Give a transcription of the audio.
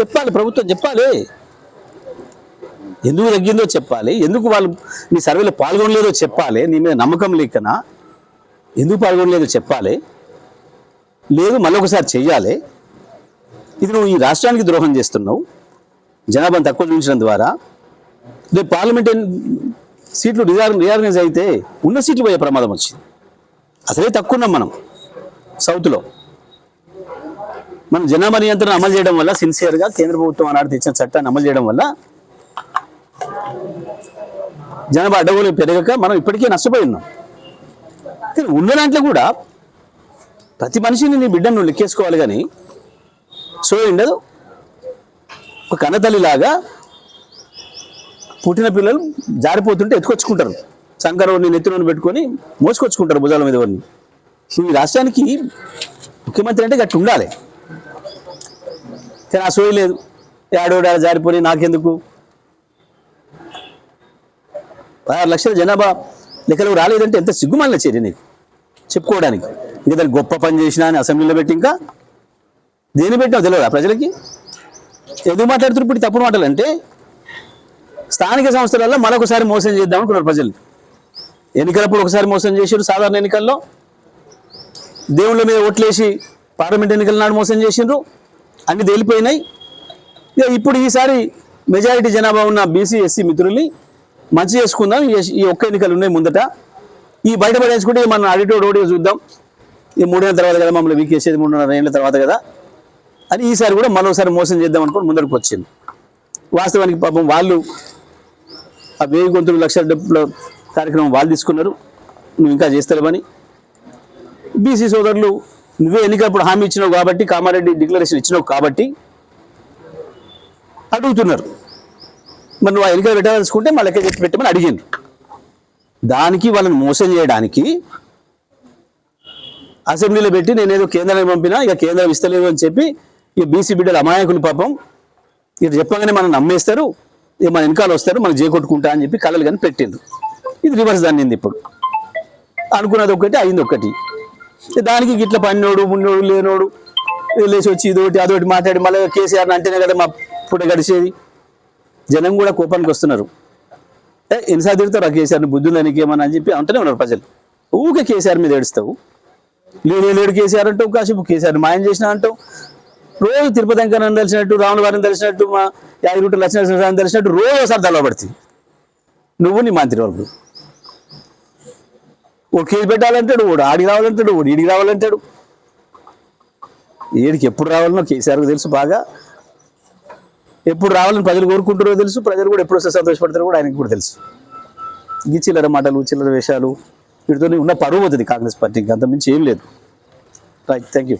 చెప్పాలి ప్రభుత్వం చెప్పాలి. ఎందుకు తగ్గిందో చెప్పాలి. ఎందుకు వాళ్ళు నీ సర్వేలో పాల్గొనలేదో చెప్పాలి. నీ మీద నమ్మకం లేకనా? ఎందుకు పాల్గొనలేదో చెప్పాలి. లేదు మళ్ళొకసారి చెయ్యాలి. ఇది నువ్వు ఈ రాష్ట్రానికి ద్రోహం చేస్తున్నావు. జనాభాను తక్కువ చూపించడం ద్వారా. రేపు పార్లమెంట్ సీట్లు రిజార్ రియార్గనైజ్ అయితే ఉన్న సీట్లు పోయే ప్రమాదం వచ్చింది. అసలే తక్కువ ఉన్నాం మనం. సౌత్లో. మనం జనాభా నియంత్రణ అమలు చేయడం వల్ల సిన్సియర్గా కేంద్ర ప్రభుత్వం ఆనాడు తెచ్చిన చట్టాన్ని అమలు చేయడం వల్ల జనాభా అడ్డగోలు పెరగక మనం ఇప్పటికే నష్టపోయి ఉన్నాం కానీ ఉన్న దాంట్లో కూడా ప్రతి మనిషిని నీ బిడ్డను నువ్వు లెక్కేసుకోవాలి కానీ సో ఉండదు. ఒక కన్నతల్లిలాగా పుట్టిన పిల్లలు జారిపోతుంటే ఎత్తుకొచ్చుకుంటారు. శంకరవుని నెత్తిలోని పెట్టుకొని మోసుకొచ్చుకుంటారు భుజాల మీద వాడిని ఈ రాష్ట్రానికి ముఖ్యమంత్రి అంటే గట్టి ఉండాలి. కానీ ఆ సోయి లేదు. ఏడోడా జారిపోయి నాకెందుకు? పదహారు లక్షల జనాభా లెక్కలు రాలేదంటే ఎంత సిగ్గుమాలిన చర్య నీకు? చెప్పుకోవడానికి. ఇంకా దాన్ని గొప్ప పని చేసినా అని అసెంబ్లీలో పెట్టి ఇంకా దేని పెట్టినా తెలియదా ప్రజలకి? ఎందుకు మాట్లాడుతున్నారు ఇప్పుడు తప్పుడు మాటలు అంటే స్థానిక సంస్థలలో మరొకసారి మోసం చేద్దాం అనుకున్నారు ప్రజలు. ఎన్నికలప్పుడు ఒకసారి మోసం చేశారు సాధారణ ఎన్నికల్లో. దేవుళ్ళ మీద ఓట్లేసి పార్లమెంట్ ఎన్నికల నాడు మోసం చేసిండ్రు. అన్ని తేలిపోయినాయి. ఇక ఇప్పుడు ఈసారి మెజారిటీ జనాభా ఉన్న బీసీ ఎస్సీ మిత్రుల్ని మంచి చేసుకుందాం. ఈ- ఒక్క ఎన్నికలు ఉన్నాయి ముందట. ఈ బయట పడేసుకుంటే ఇక మనం అడిటోడ్ చూద్దాం. ఈ మూడేళ్ళ తర్వాత కదా మమ్మల్ని వీకేసేది మూడున్నర ఏళ్ళ తర్వాత కదా. అని ఈసారి కూడా మరోసారి మోసం చేద్దాం అనుకుని ముందరకు వచ్చింది. వాస్తవానికి పాపం వాళ్ళు ఆ వేయి గొంతులు లక్షల డబ్బుల కార్యక్రమం వాళ్ళు తీసుకున్నారు. నువ్వు ఇంకా చేస్తావని బీసీ సోదరులు నువ్వే ఎన్నికప్పుడు హామీ ఇచ్చినావు కాబట్టి కామారెడ్డి డిక్లరేషన్ ఇచ్చినావు కాబట్టి అడుగుతున్నారు. మరి నువ్వు ఆ ఎన్నికలు పెట్టాలనుకుంటే మళ్ళీ చెప్పి పెట్టమని అడిగిండ్రు. దానికి వాళ్ళని మోసం చేయడానికి అసెంబ్లీలో పెట్టి నేనేదో కేంద్రానికి పంపినా ఇక కేంద్రం ఇస్తలేదు అని చెప్పి ఇక బీసీ బిడ్డలు అమాయకులు పాపం ఇక చెప్పగానే మనం నమ్మేస్తారు ఇక మన వెనకాల వస్తారు మనం చేకొట్టుకుంటా అని చెప్పి కళలు కానీ పెట్టిండ్రు. ఇది రివర్స్ దాన్ని ఇప్పుడు. అనుకున్నది ఒకటి అయింది ఒకటి. దానికి గిట్ల పన్నోడు మున్నోడు లేనోడు లేచి వచ్చి ఇదోటి అదొకటి మాట్లాడి మళ్ళీ కేసీఆర్ అంటేనే కదా మా పుట్ట గడిచేది. జనం కూడా కోపానికి వస్తున్నారు. ఏ ఎన్నిసార్లు తిడతారు ఆ కేసీఆర్ని బుద్ధులు నీకేమని అని చెప్పి అంటూనే ఉన్నారు ప్రజలు. ఊకే కేసీఆర్ మీద ఏడుస్తావు. లేడు లేడు కేసీఆర్ అంటావు కాసేపు కేసీఆర్ మాయం చేసిన అంటావు. రోజు తిరుపతి వెంకన్న తెలిసినట్టు రాముల వారిని తెలిసినట్టు మా యాదగిరి లక్ష్మీ తెలిసినట్టు రోజు ఒకసారి తలబడుతుంది నువ్వు నీ మంత్రివర్గుడు వాళ్ళు కేసు పెట్టాలంటాడు ఓడు ఆడికి రావాలంటాడు వాడు ఈడికి రావాలంటాడు. ఏడికి ఎప్పుడు రావాలనో కేసీఆర్కి తెలుసు బాగా. ఎప్పుడు రావాలని ప్రజలు కోరుకుంటారో తెలుసు ప్రజలు కూడా ఎప్పుడు వస్తే సంతోషపడతారో కూడా ఆయనకు కూడా తెలుసు. ఈ చిల్లర మాటలు చిల్లర వేషాలు వీటితోనే ఉన్న పరువు అవుతుంది కాంగ్రెస్ పార్టీకి అంతమించి ఏం లేదు. Right thank you